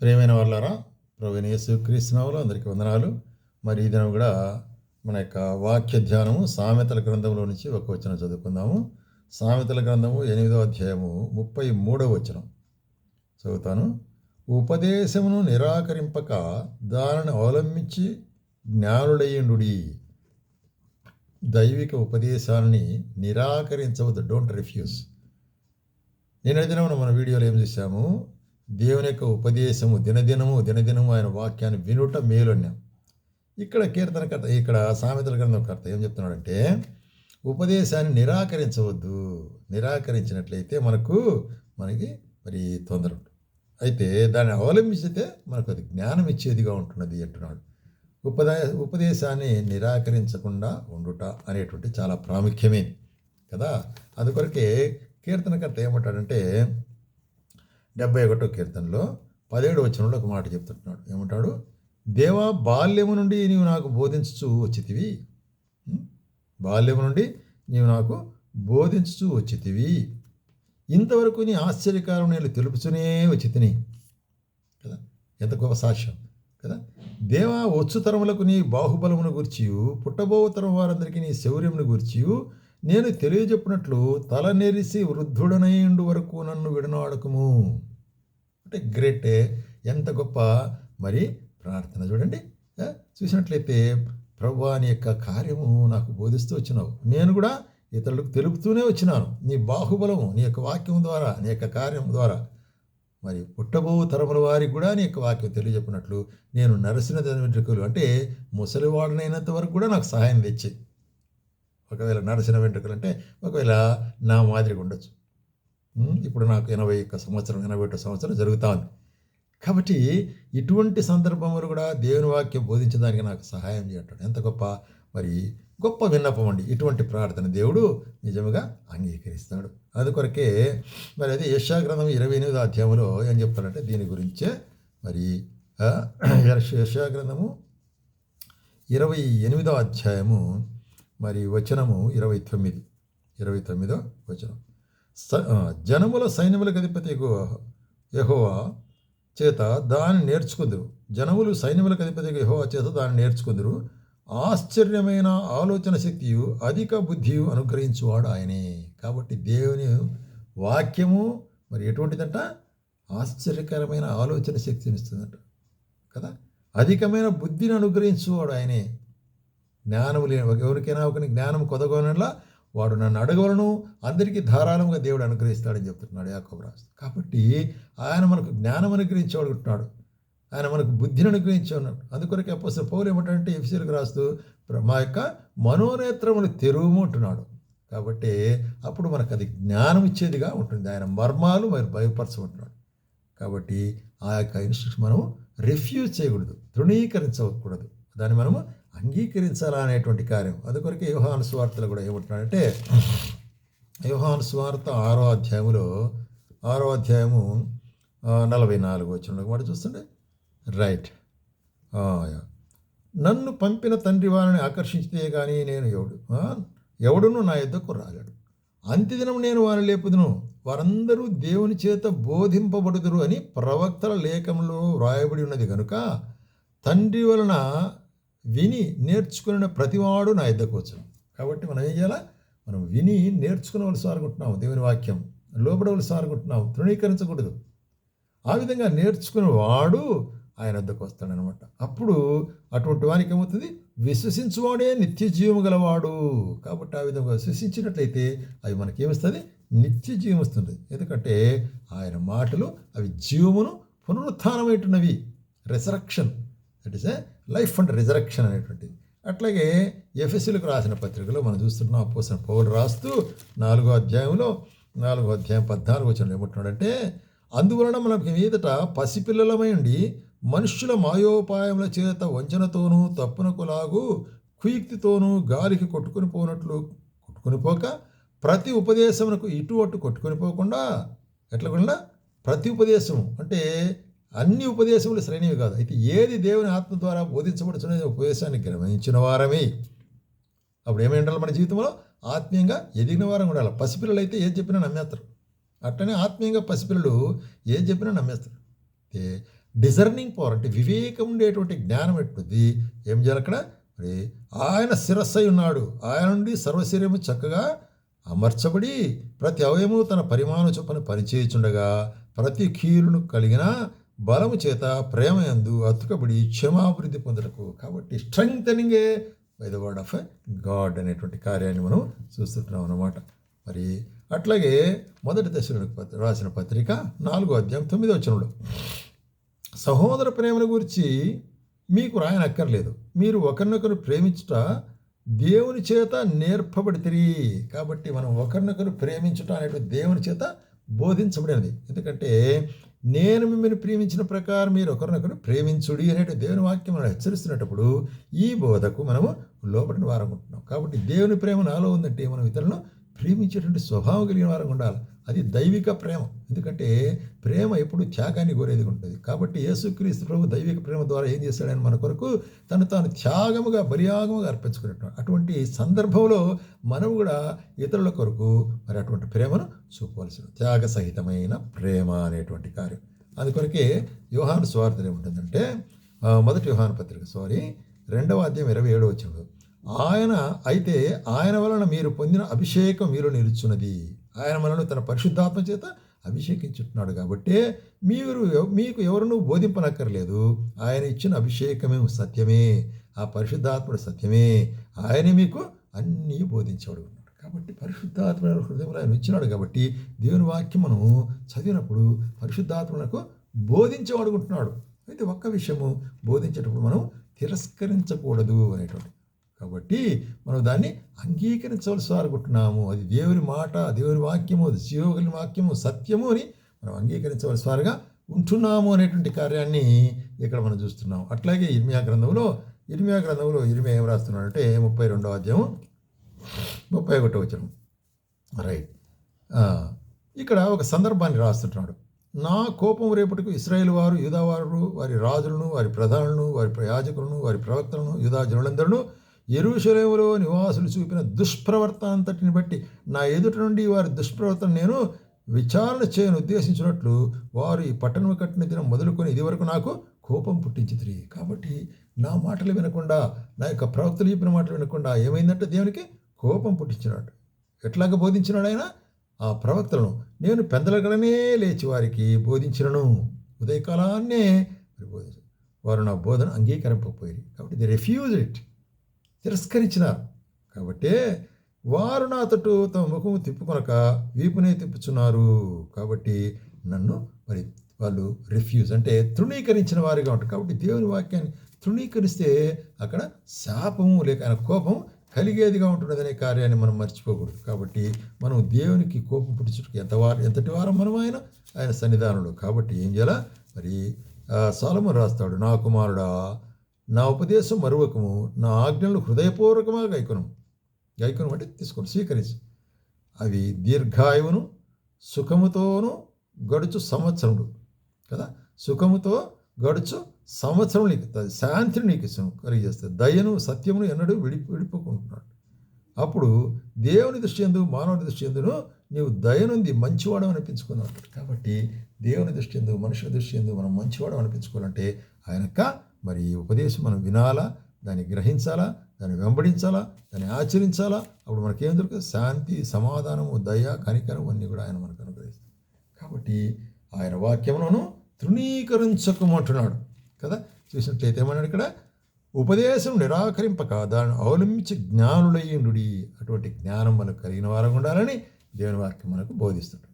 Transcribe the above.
ప్రియమైన వాళ్ళారా? ప్రవీణ యేసు అందరికీ వందనాలు. మరి ఈ దినం కూడా మన యొక్క వాక్య ధ్యానము సామెతల గ్రంథంలో నుంచి ఒక వచనం చదువుకుందాము. సామెతల గ్రంథము ఎనిమిదో అధ్యాయము ముప్పై మూడవ వచనం చదువుతాను. ఉపదేశమును నిరాకరింపక దానిని అవలంబించి జ్ఞానుడయ్యుడు దైవిక ఉపదేశాలని నిరాకరించవద్దు. డోంట్ రిఫ్యూజ్ నిన్న దినమున మన వీడియోలో ఏం చూసాము దేవుని యొక్క ఉపదేశము దినదినము దినదినము ఆయన వాక్యాన్ని వినుట మేలున్నాం ఇక్కడ ఇక్కడ కీర్తనకర్త ఇక్కడ సామెతల గ్రంథకర్త ఏం చెప్తున్నాడంటే ఉపదేశాన్ని నిరాకరించవద్దు. నిరాకరించినట్లయితే మనకు మనకి మరి తొందర ఉంటుంది. అయితే దాన్ని అవలంబించితే మనకు అది జ్ఞానం ఇచ్చేదిగా ఉంటున్నది అంటున్నాడు. ఉపదే ఉపదేశాన్ని నిరాకరించకుండా ఉండుట అనేటువంటి చాలా ప్రాముఖ్యమే కదా. అందుకొరకే కీర్తనకర్త ఏమంటాడంటే డెబ్బై ఒకటో కీర్తనలో పదిహేడు వచనంలో ఒక మాట చెప్తున్నాడు ఏమంటాడు? దేవా బాల్యము నుండి నీవు నాకు బోధించుచు వచ్చితివి. బాల్యము నుండి నీవు నాకు బోధించుచు వచ్చితివి. ఇంతవరకు నీ ఆశ్చర్యకారం నేను తెలుపుతూనే వచ్చి తిని కదా? ఎంత గొప్ప సాక్ష్యం. కదా? దేవా వచ్చు తరములకు నీ బాహుబలమును గుర్చియు పుట్టబో తరం వారందరికీ నీ శౌర్యమును గుర్చియు నేను తెలియజెప్పినట్లు తల నెరిసి వరకు నన్ను విడనాడకము. అంటే గ్రేటే ఎంత గొప్ప. మరి ప్రార్థన చూడండి. చూసినట్లయితే ప్రభు నీ యొక్క కార్యము నాకు బోధిస్తూ వచ్చినావు. నేను కూడా ఇతరులకు తెలుపుతూనే వచ్చినాను. నీ బాహుబలము నీ యొక్క వాక్యం ద్వారా నీ యొక్క కార్యం ద్వారా. మరి పుట్టబో తరముల వారికి కూడా నీ యొక్క వాక్యం తెలియజెప్పినట్లు నేను నరసిన వెంట్రుకలు అంటే ముసలివాడనైనంత వరకు కూడా నాకు సహాయం తెచ్చి ఒకవేళ నడిచిన వెంట్రుకలు అంటే ఒకవేళ నా మాదిరిగా ఉండొచ్చు. ఇప్పుడు నాకు ఎనభై ఒక్క సంవత్సరం ఎనభై ఒకటో సంవత్సరం జరుగుతా ఉంది. కాబట్టి ఇటువంటి సందర్భంలో కూడా దేవుని వాక్యం బోధించడానికి నాకు సహాయం చేయటం ఎంత గొప్ప మరి గొప్ప విన్నపం అండి. ఇటువంటి ప్రార్థన దేవుడు నిజముగా అంగీకరిస్తాడు. అందుకొరకే మరి అది యశాగ్రంథం ఇరవై ఎనిమిదో అధ్యాయంలో ఏం చెప్తాడంటే దీని గురించే మరి యశాగ్రంథము ఇరవై ఎనిమిదో అధ్యాయము మరి వచనము ఇరవై తొమ్మిది. ఇరవై తొమ్మిదో వచనం. స జనముల సైన్యములకు అధిపతి యహోవా చేత దాన్ని నేర్చుకుందరు. జనములు సైన్యములకు అధిపతి యహోవా చేత దాన్ని నేర్చుకుందరు. ఆశ్చర్యమైన ఆలోచన శక్తియు అధిక బుద్ధియు అనుగ్రహించువాడు ఆయనే. కాబట్టి దేవుని వాక్యము మరి ఎటువంటిదంట? ఆశ్చర్యకరమైన ఆలోచన శక్తిని ఇస్తుందంట. కదా? అధికమైన బుద్ధిని అనుగ్రహించువాడు ఆయనే. జ్ఞానము లేని ఒక ఎవరికైనా ఒకని జ్ఞానం కొదగోనలా వాడు నన్ను అడగవలను. అందరికీ ధారాళంగా దేవుడు అనుగ్రహిస్తాడని చెప్తున్నాడు యాకోబు రాజు. కాబట్టి ఆయన మనకు జ్ఞానం అనుగ్రహించబడుకుంటున్నాడు ఆయన మనకు బుద్ధిని అనుగ్రహించి అందుకొరకు అప్పసిన పౌరు ఏమిటంటే ఎఫ్సీలకు రాస్తూ మా యొక్క మనోనేత్రములు తెరువు అంటున్నాడు. కాబట్టి అప్పుడు మనకు అది జ్ఞానం ఇచ్చేదిగా ఉంటుంది. ఆయన మర్మాలు మరి భయపరచమంటున్నాడు. కాబట్టి ఆ యొక్క ఇన్స్ట్రక్షన్ మనం రిఫ్యూజ్ చేయకూడదు తృణీకరించకూడదు. దాన్ని మనము అంగీకరించాలా అనేటువంటి కార్యం. అందుకొరకే యోహాను స్వార్థలు కూడా ఏమంటున్నాడంటే యోహాను స్వార్థ ఆరో అధ్యాయములో ఆరో అధ్యాయము నలభై నాలుగు వచ్చిన మాట చూస్తుండే రైట్. నన్ను పంపిన తండ్రి వారిని ఆకర్షించితే కానీ నేను ఎవడు? ఎవడును నా యుద్ధకు రాలేడు. అంత్యదినం నేను వారిని లేపుదును. వారందరూ దేవుని చేత బోధింపబడుదురు అని ప్రవక్తల లేఖంలో వ్రాయబడి ఉన్నది కనుక తండ్రి వలన విని నేర్చుకున్న ప్రతివాడు నా యుద్ధకు వచ్చును కాబట్టి మనం ఏం చేయాలా? మనం విని నేర్చుకునవలసి అనుకుంటున్నాం దేవుని వాక్యం. లోపడవలసి అనుకుంటున్నాం తృణీకరించకూడదు. ఆ విధంగా నేర్చుకున్న వాడు ఆయన వద్దకు వస్తాడనమాట. అప్పుడు అటువంటి వానికి ఏమవుతుంది? విశ్వసించువాడే నిత్య జీవము గలవాడు. కాబట్టి ఆ విధంగా విశ్వసించినట్లయితే అవి మనకేమిస్తుంది నిత్య జీవం వస్తుంది ఎందుకంటే ఆయన మాటలు అవి జీవమును పునరుత్నమైనవి. Resurrection that is a life and resurrection అనేటువంటిది. అట్లాగే ఎఫ్ఎస్సీలకు రాసిన పత్రికలో మనం చూస్తున్నాం పోసిన పౌలు రాస్తూ నాలుగో అధ్యాయంలో నాలుగో అధ్యాయం పద్నాలుగు వచ్చిన ఏమంటున్నాడంటే అందువలన మనకి మీదట పసిపిల్లలమై ఉండి మనుష్యుల మాయోపాయముల చేత వంచనతోనూ తప్పునకు లాగు కుయుక్తితోనూ గాలికి కొట్టుకుని పోనట్లు కొట్టుకుని పోక ప్రతి ఉపదేశమునకు ఇటు అటు కొట్టుకొని పోకుండా ఎట్లా కూడా ప్రతి ఉపదేశము. అంటే అన్ని ఉపదేశములు శ్రేణివి కాదు. అయితే ఏది దేవుని ఆత్మ ద్వారా బోధించబడుతున్న ఉపదేశాన్ని గ్రహించిన వారమే. అప్పుడు ఏమై ఉండాలి మన జీవితంలో? ఆత్మీయంగా ఎదిగిన వారం ఉండాలి పసిపిల్లలు అయితే ఏది చెప్పినా నమ్మేస్తారు. అట్లనే ఆత్మీయంగా పసిపిల్లలు ఏది చెప్పినా నమ్మేస్తారు. అయితే డిజర్నింగ్ పవర్ అంటే వివేకం ఉండేటువంటి జ్ఞానం ఎట్టుది ఏం చేయాలి అక్కడ? మరి ఆయన శిరస్సై ఉన్నాడు. ఆయన నుండి సర్వశరీరము చక్కగా అమర్చబడి ప్రతి అవయము తన పరిమాణ చొప్పున పనిచేయుచుండగా ప్రతి కీలును కలిగిన బలము చేత ప్రేమ యందు అతుకబడి క్షమాభివృద్ధి పొందటకు. కాబట్టి స్ట్రెంగ్తనింగే by the word of God అనేటువంటి కార్యాన్ని మనం చూస్తుంటున్నాం అన్నమాట. మరి అట్లాగే మొదటి దశలో రాసిన పత్రిక నాలుగో అధ్యాయం తొమ్మిదో వచనంలో. సహోదర ప్రేమను గురించి మీకు రాయనక్కర్లేదు. మీరు ఒకరినొకరు ప్రేమించుట దేవుని చేత నేర్పబడితిరి. కాబట్టి మనం ఒకరినొకరు ప్రేమించుట అనేటువంటి దేవుని చేత బోధించబడినది. ఎందుకంటే నేను మిమ్మల్ని ప్రేమించిన ప్రకారం మీరు ఒకరినొకరు ప్రేమించుడి అనేటి దేవుని వాక్యం మనం హెచ్చరిస్తున్నప్పుడు ఈ బోధకు మనము లోపడిన వారం ఉంటున్నాం కాబట్టి దేవుని ప్రేమ నాలో ఉందంటే మనం ఇతరులను ప్రేమించేటువంటి స్వభావం కలిగిన వారం ఉండాలి. అది దైవిక ప్రేమ. ఎందుకంటే ప్రేమ ఎప్పుడు త్యాగాన్ని కోరేది ఉంటుంది. కాబట్టి యేసుక్రీస్తు ప్రభు దైవిక ప్రేమ ద్వారా ఏం చేశాడని మన కొరకు తను తాను త్యాగముగా బలియాగముగా అర్పించుకునేట అటువంటి సందర్భంలో మనం కూడా ఇతరుల కొరకు మరి అటువంటి ప్రేమను చూపవలసిన త్యాగ సహితమైన ప్రేమ అనేటువంటి కార్యం. అందుకొరకే యోహాను స్వార్థం ఏముంటుందంటే మొదటి యోహాను పత్రిక సారీ రెండవ అధ్యాయం ఇరవై ఏడవ వచ్చినప్పుడు ఆయన అయితే ఆయన వలన మీరు పొందిన అభిషేకం మీలో నిలుచున్నది. ఆయన మనల్ని తన పరిశుద్ధాత్మ చేత అభిషేకించుతున్నాడు కాబట్టి మీరు మీకు ఎవరునూ బోధింపనక్కర్లేదు. ఆయన ఇచ్చిన అభిషేకమే సత్యమే. ఆ పరిశుద్ధాత్ముడు సత్యమే. ఆయనే మీకు అన్నీ బోధించేవాడు ఉన్నాడు. కాబట్టి పరిశుద్ధాత్మ హృదయంలో ఆయన ఇచ్చినాడు కాబట్టి దేవుని వాక్యం మనం చదివినప్పుడు పరిశుద్ధాత్మలకు బోధించబడుకుంటున్నాడు అయితే ఒక్క విషయము బోధించేటప్పుడు మనం తిరస్కరించకూడదు అనేటువంటి కాబట్టి మనం దాన్ని అంగీకరించవలసి అనుకుంటున్నాము అది దేవుని మాట దేవుని వాక్యము అది జీవగలిగిన వాక్యము సత్యము అని మనం అంగీకరించవలసి వారుగా ఉంటున్నాము అనేటువంటి కార్యాన్ని ఇక్కడ మనం చూస్తున్నాం. అట్లాగే ఇర్మియా గ్రంథంలో ఇర్మియా గ్రంథంలో ఇర్మియా ఏం రాస్తున్నాడంటే ముప్పై రెండవ అధ్యాయం ముప్పై ఒకటో వచ్చిన రైట్. ఇక్కడ ఒక సందర్భాన్ని రాస్తుంటున్నాడు. నా కోపం రేపటికి ఇస్రాయేల్ వారు యూదావారు వారి రాజులను వారి ప్రధానులను వారి యాజకులను వారి ప్రవక్తలను యూదా జనులందరూ ఎరుషలేములో నివాసులు చూపిన దుష్ప్రవర్తన అంతటిని బట్టి నా ఎదుట నుండి వారి దుష్ప్రవర్తన నేను విచారణ చేయను ఉద్దేశించినట్లు వారు ఈ పట్టణం కట్టిన దినం మొదలుకొని ఇదివరకు నాకు కోపం పుట్టించింది కాబట్టి నా మాటలు వినకుండా నా యొక్క ప్రవక్తలు చెప్పిన మాటలు వినకుండా ఏమైందంటే దేవునికి కోపం పుట్టించినాడు. ఎట్లాగ బోధించినాడు ఆయన? ఆ ప్రవక్తలను. నేను పెందలగడనే లేచి వారికి బోధించినను. ఉదయకాలాన్నే మరి బోధించు. వారు నా బోధన అంగీకరింపకపోయి కాబట్టి ది రిఫ్యూజ్ ఇట్ తిరస్కరించినారు. కాబట్టి వారు నా తట్టు తమ ముఖము తిప్పుకొనక వీపునే తిప్పుచున్నారు. కాబట్టి నన్ను మరి వాళ్ళు రిఫ్యూజ్ అంటే తృణీకరించిన వారిగా ఉంటారు. కాబట్టి దేవుని వాక్యాన్ని తృణీకరిస్తే అక్కడ శాపము లేక ఆయన కోపం కలిగేదిగా ఉంటున్నదనే కార్యాన్ని మనం మర్చిపోకూడదు. కాబట్టి మనం దేవునికి కోపం పుట్టించుటకు ఎంత వారం ఎంతటి వారం మనం ఆయన ఆయన సన్నిధానంలో. కాబట్టి ఏం చేయాలా? మరి సాలము రాస్తాడు నా కుమారుడా నా ఉపదేశం మరువకము నా ఆజ్ఞలు హృదయపూర్వకంగా గైకొను గైకొను అంటే తీసుకోండి స్వీకరించి. అవి దీర్ఘాయువును సుఖముతోనూ గడుచు సంవత్సరముడు కదా? సుఖముతో గడుచు సంవత్సరం నీకు శాంతిని నీకు ఇస్తాను కలిగజేస్తుంది దయను సత్యమును ఎన్నడూ విడి విడిపోకుంటున్నాడు. అప్పుడు దేవుని దృష్టి ఎందు మానవుని దృష్టి ఎందును నీవు దయనుంది మంచివాడు అనిపించుకున్నావు. కాబట్టి దేవుని దృష్టి ఎందు మనుషుల దృష్టి ఎందు మనం మంచివాడు అనిపించుకోవాలంటే ఆయనక మరి ఈ ఉపదేశం మనం వినాలా? దాన్ని గ్రహించాలా? దాన్ని వెంబడించాలా? దాన్ని ఆచరించాలా? అప్పుడు మనకేం దొరుకుతుంది? శాంతి సమాధానము దయ కనికరం అన్నీ కూడా ఆయన మనకు అనుగ్రహిస్తాయి కాబట్టి ఆయన వాక్యంలోనూ తృణీకరించకమంటున్నాడు. కదా? చూసినట్లయితే ఏమన్నాడు ఇక్కడ? ఉపదేశం నిరాకరింపక దాన్ని అవలంబించి జ్ఞానులయ్యుడి అటువంటి జ్ఞానం మనకు కలిగిన వారంగా ఉండాలని దేవుని వాక్యం మనకు బోధిస్తుంది